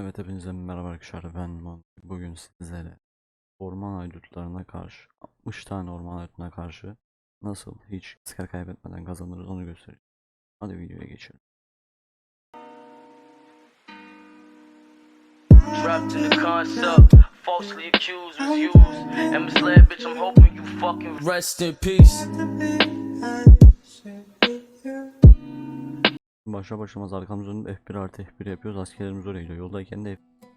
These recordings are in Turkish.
Evet hepinize merhaba arkadaşlar ben Mon. Bugün sizlere orman haydutlarına karşı 60 tane orman haydutuna karşı nasıl hiç asker kaybetmeden kazanırız onu göstereceğim. Hadi videoya geçelim. Trapped in the concept, falsely accused, was used, and misled, bitch. I'm hoping you fucking rest in peace. Başa başlamaz arkamız dönüp F1 artı F1 yapıyoruz askerlerimiz oraya gidiyor. Yoldayken de F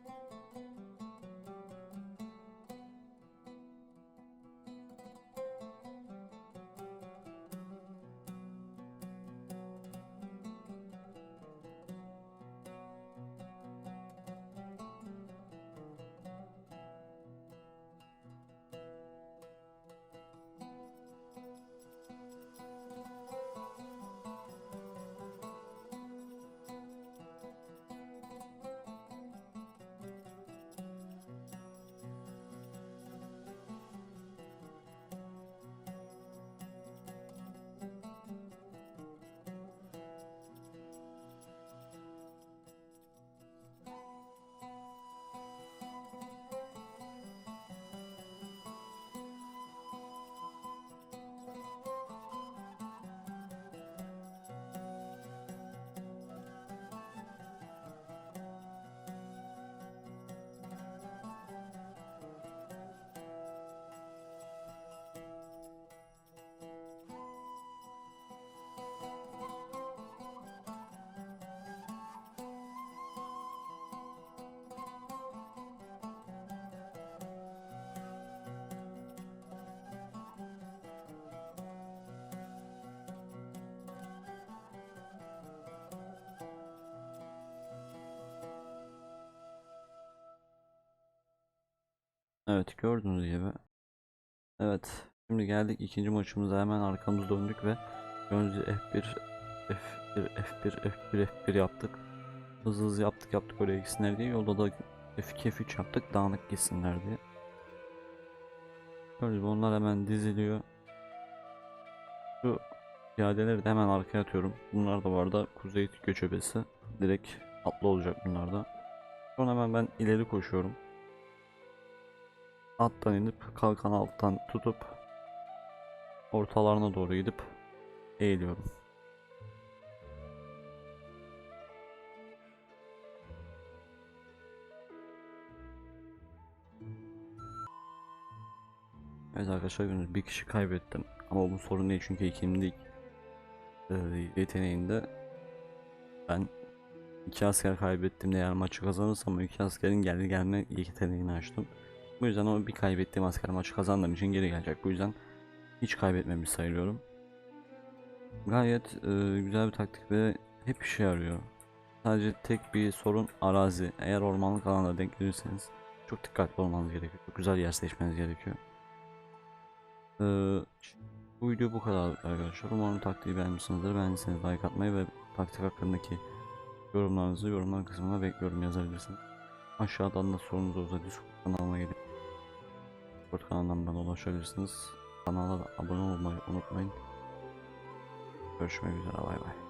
Evet gördüğünüz gibi. Evet şimdi geldik ikinci maçımıza hemen arkamızı döndük ve gibi F1 F1 F1 F1 F1 yaptık. Hızlı hızlı yaptık yaptık oraya gitsinler diye yolda da F2 F3 yaptık dağınık gitsinler diye. Gördüğünüz gibi onlar hemen diziliyor. Şu piyadeleri de hemen arkaya atıyorum. Bunlar da bu arada kuzey göçebesi. Direkt atlı olacak bunlar da. Sonra hemen ben ileri koşuyorum. Attan inip kalkan alttan tutup ortalarına doğru gidip eğiliyorum. Evet arkadaşlar gördüğünüz bir kişi kaybettim ama bu sorun değil çünkü ikinci e, yeteneğinde ben iki asker kaybettiğimde eğer maçı kazanırsam iki askerin geri gelme yeteneğini açtım. Bu yüzden o bir kaybettiğim asker maçı kazandığım için geri gelecek. Bu yüzden hiç kaybetmemiş sayılıyorum. Gayet e, güzel bir taktik ve hep işe yarıyor. Sadece tek bir sorun arazi. Eğer ormanlık alanda denk gelirseniz çok dikkatli olmanız gerekiyor. Çok güzel yer seçmeniz gerekiyor. E, bu video bu kadar arkadaşlar. Umarım taktiği beğenmişsinizdir. Beğendiyseniz like atmayı ve taktik hakkındaki yorumlarınızı yorumlar kısmına bekliyorum yazabilirsiniz. Aşağıdan da sorunuz olursa Discord kanalıma gelip Discord kanalından bana ulaşabilirsiniz. Kanala da abone olmayı unutmayın. Görüşmek üzere bay bay.